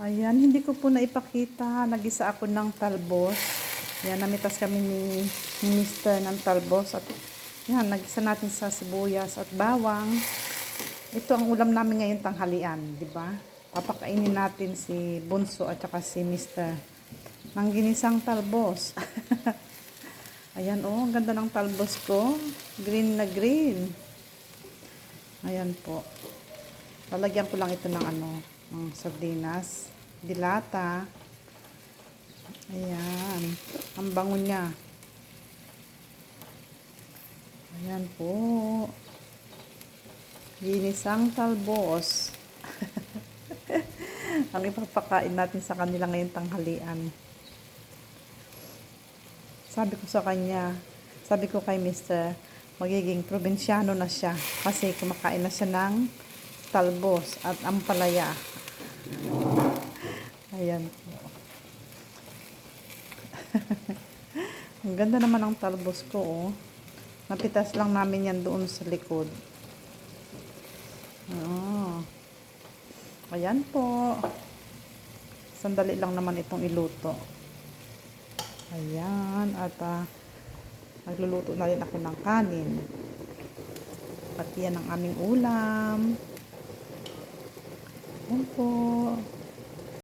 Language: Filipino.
Ayan, hindi ko po naipakita. Nagisa ako ng talbos. Yan, namitas kami ni, ni Mr. ng talbos. At yan, nagisa natin sa sibuyas at bawang. Ito ang ulam namin ngayon tanghalian, di ba? Papakainin natin si Bunso at saka si Mr. ng ginisang talbos. Ayan, oh, ang ganda ng talbos ko. Green na green. Ayan po. Lalagyan ko lang ito ng ano, ng sardinas, dilata. Ayan. Ang bango niya. Ayan po. Ginisang talbos. Ang ipapakain natin sa kanila ngayong tanghalian. Sabi ko sa kanya, sabi ko kay Mr. magiging probinsyano na siya kasi kumakain na siya ng talbos at ampalaya. Ayan. Ang ganda naman ng talbos ko, oh. Napitas lang namin yan doon sa likod. Oh. Ayan po. Sandali lang naman itong iluto. Ayan. At ah, nagluluto na rin ako ng kanin. Pati yan ang aming ulam. Ayan po.